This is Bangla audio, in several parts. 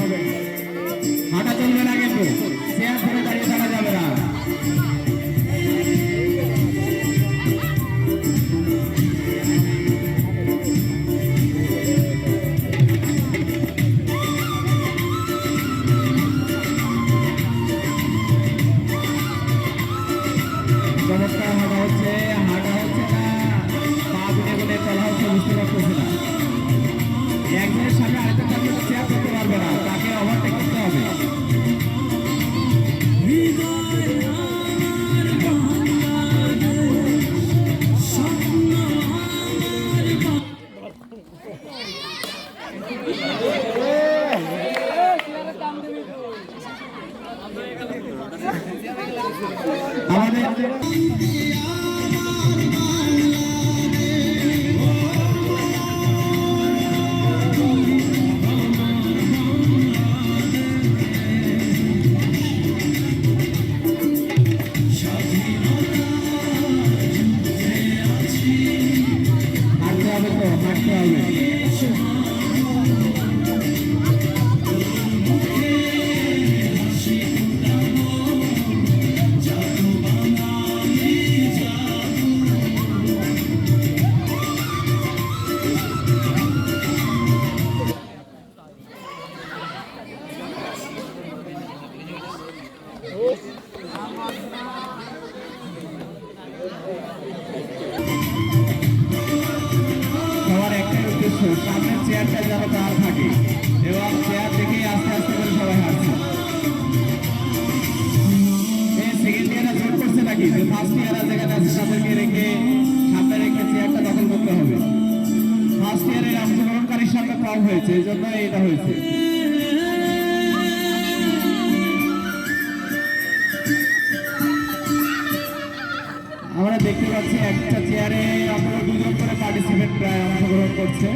হবে। হাঁটা চলবে না কিন্তু, চেয়ার ধরে দাঁড়িয়ে থাকা যাবে না। চমৎকার হাঁটা হচ্ছে হাঁটা হচ্ছে না। পা গুনে গুনে চলা হচ্ছে বুঝতে পারতেছে তো হবে। ফার্স্ট ইয়ারের অংশগ্রহণকারীর সামনে কম হয়েছে, এই জন্য এটা হয়েছে। আমরা দেখতে পাচ্ছি একটা চেয়ারে আপনারা দুজন করে পার্টিসিপেট প্রায় অংশগ্রহণ করছে।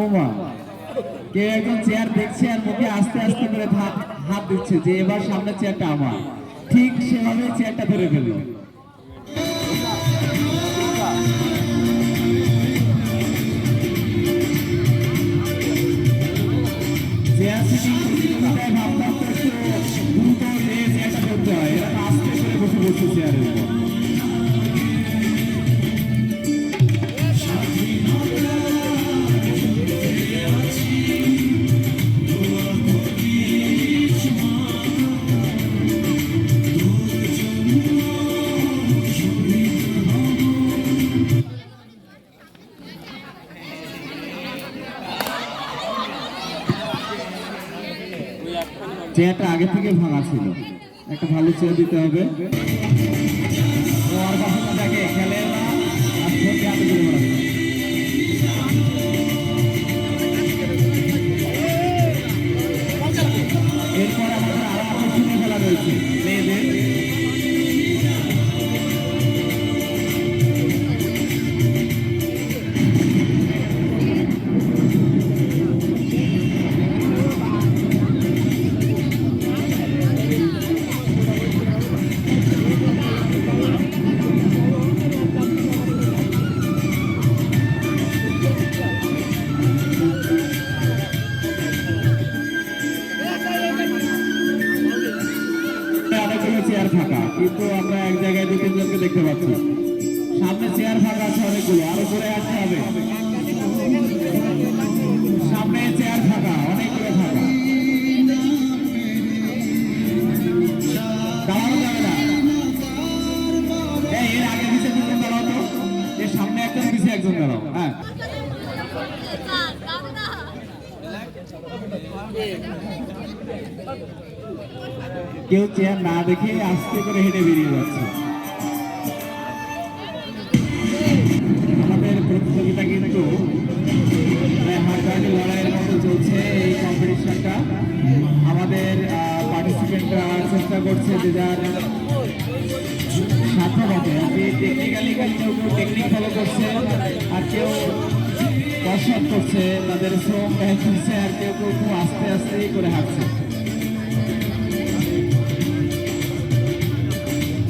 কোমা কে একজন চেয়ার দেখছে আর মুখে আস্তে আস্তে করে হাত দিচ্ছে যে এবার সামনে চেয়ারটা আমার। ঠিক সেভাবে চেয়ারটা ধরে ফেলল। চেয়ার সিটিং চেয়ারটা করতে হয়, এরা আস্তে করে বসে বসে চেয়ারের উপর। চেয়ারটা আগে থেকে ভাঙা ছিল। একটা ভালো চেয়ার দিতে হবে। খেলে না। কেউ চেয়ার না দেখে আস্তে করে হেঁটে বেরিয়ে যাচ্ছে। আমাদের প্রতিযোগিতা কিন্তু হাড্ডাহাড্ডি লড়াইয়ের মতো চলছে এই কম্পিটিশনটা আমাদের পার্টিসিপেন্টরা চেষ্টা করছে যে যার সার্থকতা যে টেকনিক্যালি কেউ কেউ টেকনিক ফলো করছে আর কেউ কসরত করছে, তাদের শ্রম ব্যয় আর কেউ কেউ খুব আস্তে আস্তেই করে হাঁটছে।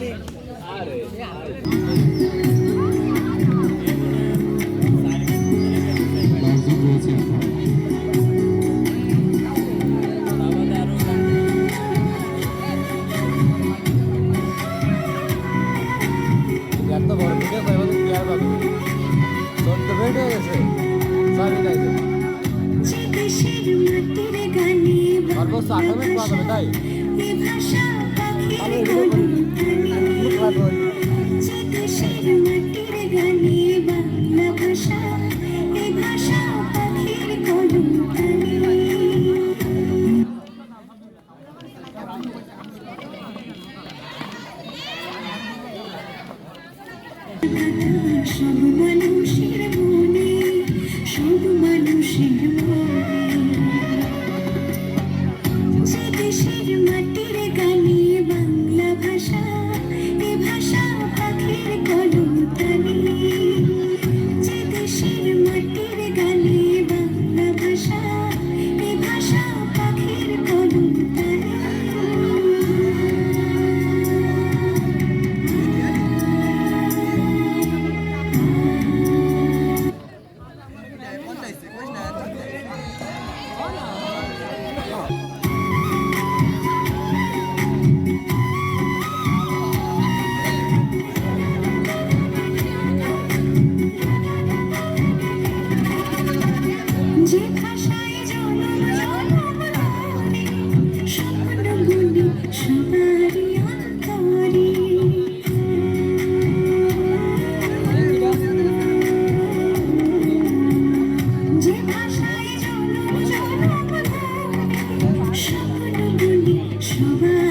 Grazie. Thank you. স্বপ্নগুলি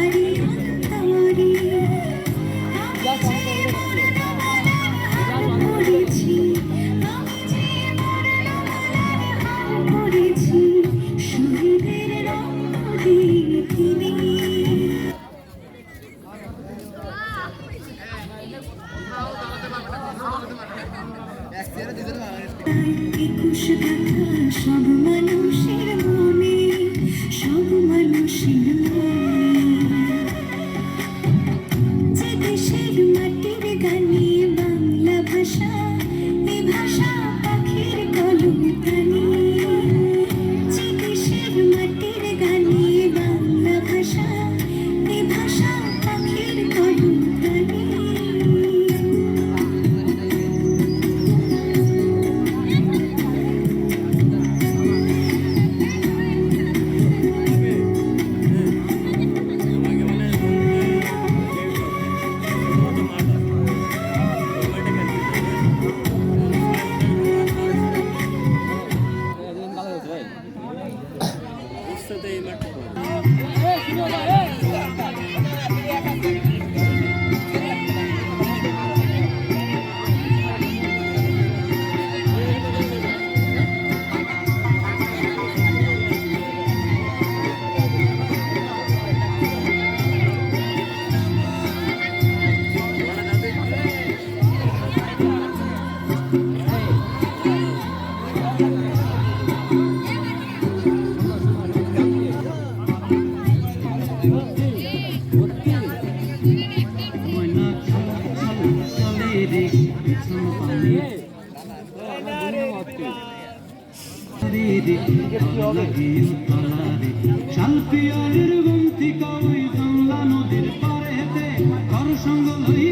শালপিয়ারের বন্তিকা ওই বাংলা নদীর পারেতে ঘর সঙ্গ লই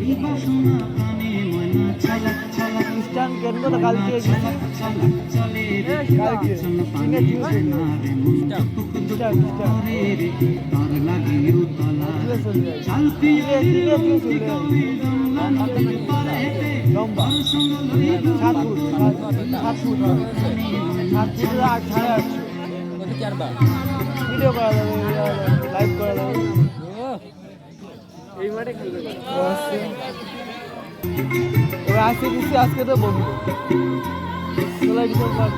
এই বাসনা ময়না কেন্দ্র কালকে চিনে টিউসডে লম্বা। সাত ফুট। সাত ফুট সাত ফুট আট সাড়ে আটশো ভিডিও করা যাবে আজকে কিছু আজকে তো বন্ধু ষোলোই ডিসেম্বর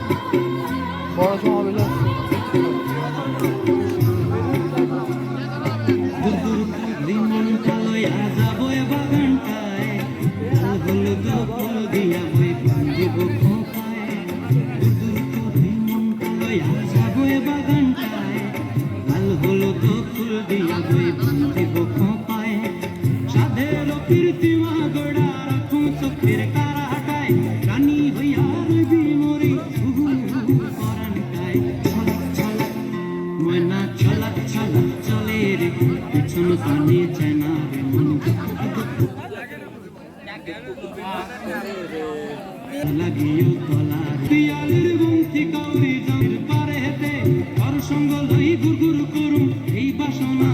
বড় বন্ধু লাগিও তলা। পিয়ালের বন্তি কাউরি জামির পারে হেতে কার সঙ্গ লই গুরগুর করুম, এই বাসনা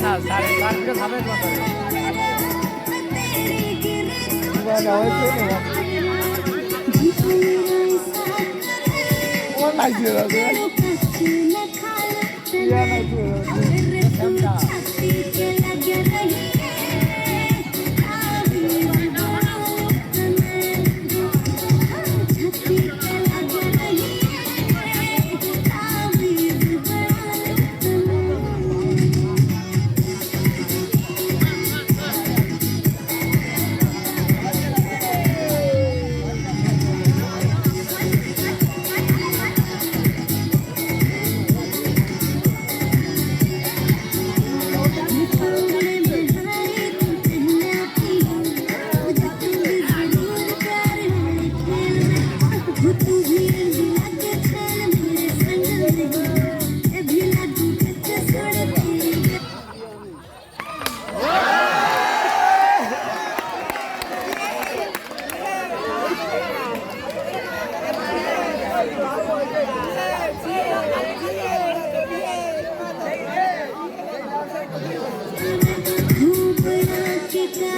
那啥的，啥没有他们做的？你过来两位兄弟吧。我哪去了？对吧？你也还去了？是，参加。time.